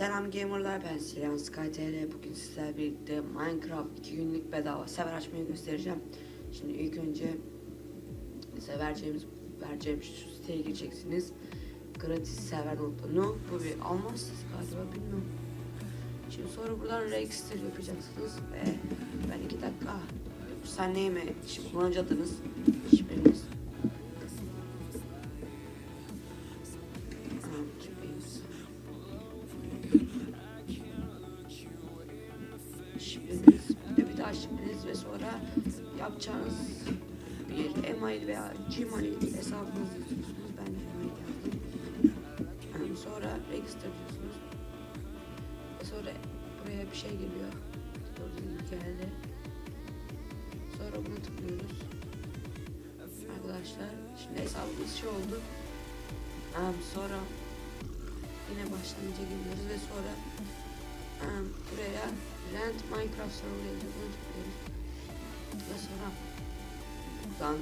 Selam gamerlar ben Silyan SkyTR Bugün sizlerle birlikte Minecraft 2 günlük bedava sever açmayı göstereceğim. Şimdi ilk önce size vereceğimiz, vereceğim şu siteye gireceksiniz. Gratis server.no Bu bir almazsınız galiba bilmiyorum. Şimdi sonra buradan register yapacaksınız ve ben 2 dakika Sen neyime şimdi kullanıcı adınız Hiçbiriniz ve sonra yapacağınız bir email veya gmail hesabınızı yazıyorsunuz. Ben gmail yazdım. Yani sonra register diyorsunuz. Sonra buraya bir şey geliyor. Gördüğünüz geldi. Sonra bunu tıklıyoruz. Arkadaşlar şimdi hesabımız şey oldu. Um, sonra yine başlangıca geliyoruz ve sonra um, buraya Rent Minecraft server yazıyor. Sonra buradan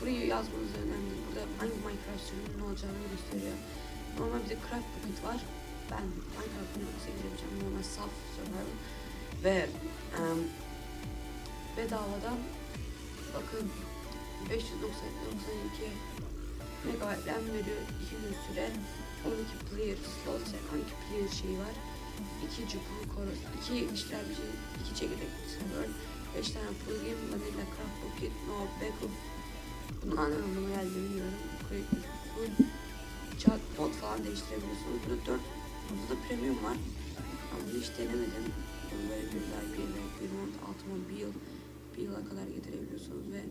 burayı yazmanız önemli. Burada hangi Minecraft serverının olacağını gösteriyor. Normal bir de Craft Bucket var. Ben Minecraft Minecraft'a gireceğim. Normal saf survival. Ve um, bedavadan bakın 592 megabayt RAM veriyor. 2 gün süre 12 player slot yani 12 player şeyi var. 2 cupur koros, 2 işlemci, 2 çekirdek server, 5 tane plugin, vanilla craft bucket, no backup. Bunun ne anlamına geldiğini bilmiyorum. Full, chat, mod falan değiştirebiliyorsunuz. Burada 4, burada da premium var. Ama bunu hiç denemedim. Bunu böyle ay, bir ay, bir 6 month, bir yıl, bir yıla kadar getirebiliyorsunuz ve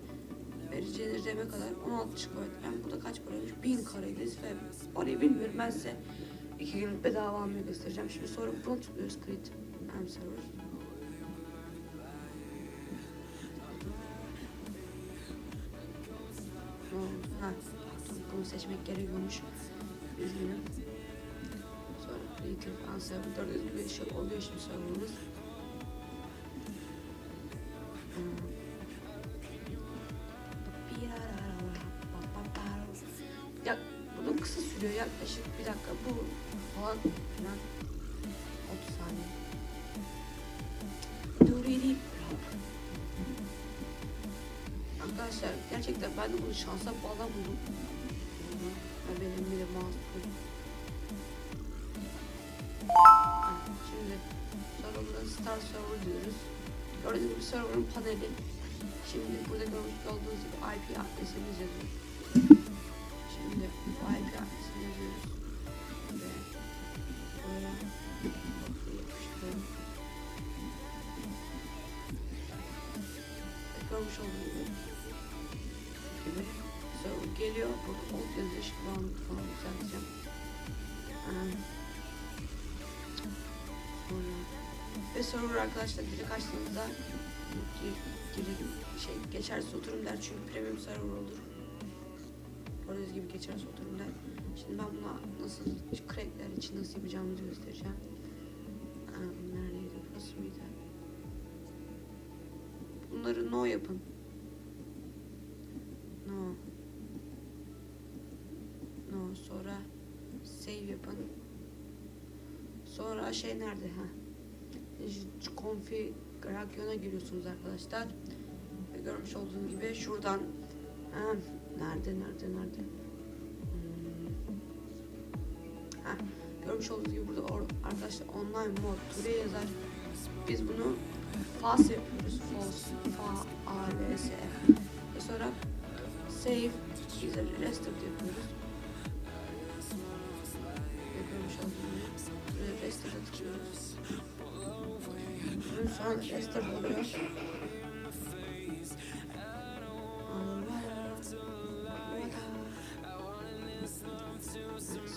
vereceğiniz RAM'e kadar 16 GB RAM. Bu da kaç paraymış? 1000 kareydi ve parayı bilmiyorum. Ben size iki günlük bedava almayı göstereceğim. Şimdi sonra bunu tıklıyoruz. Create AM server. Bunu seçmek gerekiyormuş. Üzgünüm. Sonra create AM server. Gördüğünüz gibi şey oluyor şimdi. Hmm. Ya bunun kısa sürüyor yaklaşık bir dakika bu falan filan 30 saniye. Durili Arkadaşlar gerçekten ben de bunu şansa bağla buldum. Ha, Şimdi sonra burada Star Server diyoruz. Gördüğünüz gibi server'ın paneli. Şimdi burada görmüş olduğunuz gibi IP adresimiz yazıyor. Şimdi bu IP adresini yazıyoruz. Ve buraya yapıştırıyorum. Görmüş olduğunuz geliyor. Burada yazıyor. Şimdi ben onu falan düzelteceğim. Sonra ve server arkadaşlar direkt açtığınızda geri şey geçersiz oturum der çünkü premium server olur. Gördüğünüz gibi geçersiz oturum der. Şimdi ben buna nasıl crackler için nasıl yapacağımızı göstereceğim. Um, neredeydi? Burası mıydı? Bunları no yapın. No. No. Sonra save yapın. Sonra şey nerede? Ha konfigürasyona giriyorsunuz arkadaşlar. Ve görmüş olduğunuz gibi şuradan ha, nerede nerede nerede hmm. ha, görmüş olduğunuz gibi burada arkadaşlar online mod turya yazar. Biz bunu false yapıyoruz. False. Fa A L S. Ve sonra save restart yapıyoruz. An restart oluyor.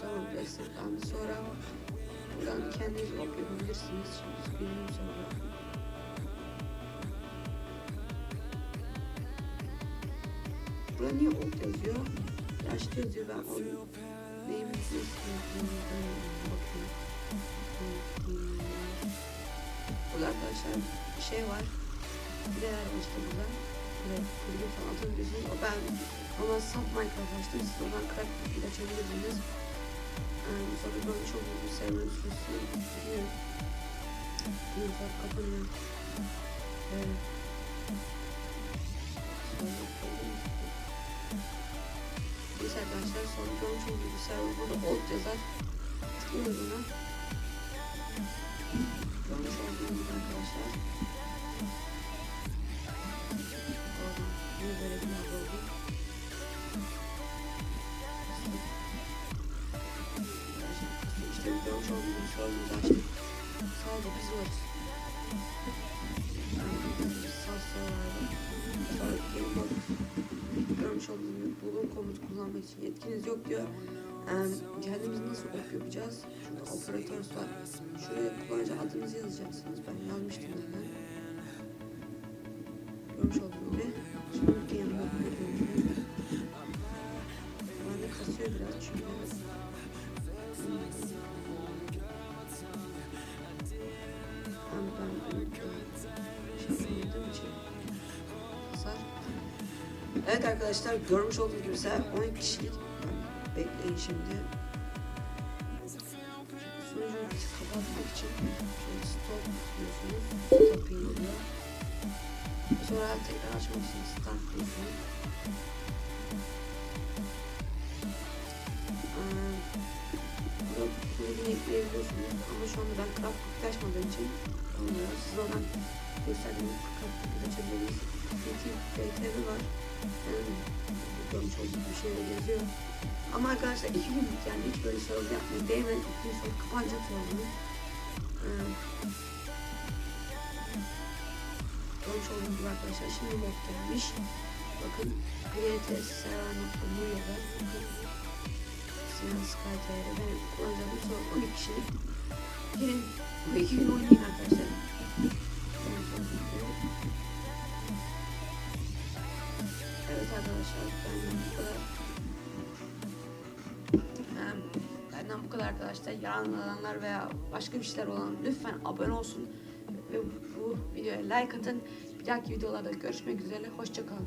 Sonra restartlandı. Sonra buradan kendiniz log yapabilirsiniz. Şimdi benim sonra. Burada niye old yazıyor? Yaşlı yazıyor ben neyimi istiyorum. Bakıyorum. Burada arkadaşlar bir şey var. Bileler var işte burada. Böyle kulübü falan atabilirsiniz. Ben ona sub Minecraft açtım. Siz oradan crack bir açabilirsiniz. Ee, sonra görmüş olduğunuz server süresi gidiyor. Bir saat kapanıyor. Evet. Neyse arkadaşlar sonra görmüş olduğunuz bir server burada old yazar. Tıklıyoruz buna. Gibi arkadaşlar. Oradan yine böyle bir yer oldu. İşte olduğunuz sorumuzu açtık. Sadece biz varız. Sağ game mode. Görmüş olduğunuz bulun komutu kullanmak için yetkiniz yok diyor. Kendimiz nasıl op yapacağız? Şurada operatör var. Şuraya kullanıcı adınızı yazacaksınız. Ben yazmıştım zaten. Görmüş olduğunuz gibi. Şimdi mode gördüğünüz gibi. Bende kasıyor biraz çünkü. Ben ben şey. Evet arkadaşlar görmüş olduğunuz gibi ise 12 kişilik bekleyin şimdi. Sunucuyu kapatmak için stop diyorsunuz. Stop oluyor. Sonra tekrar açmak için start diyorsunuz. Plugin ekleyebiliyorsunuz ama şu anda ben açmadığım için olmuyor. Siz oradan craft cook'ta açabilirsiniz. İki BTV var. Yani görmüş bir şeyler yazıyor. Ama arkadaşlar iki günlük yani hiç böyle server yapmayın. Değmen iki gün sonra kapanacak server'ı. Ee, görmüş olduğunuz gibi arkadaşlar şimdi mod gelmiş. Bakın Create Server.Muya'da Sinan Skyta'ya benim kullanacağım son 12 kişilik. Gelin bu iki gün oynayın arkadaşlar. Evet arkadaşlar benden bu kadar. Benden bu kadar arkadaşlar. Yaranlananlar veya başka bir şeyler olan lütfen abone olsun. Ve bu, bu videoya like atın. Bir dahaki videolarda görüşmek üzere. Hoşçakalın.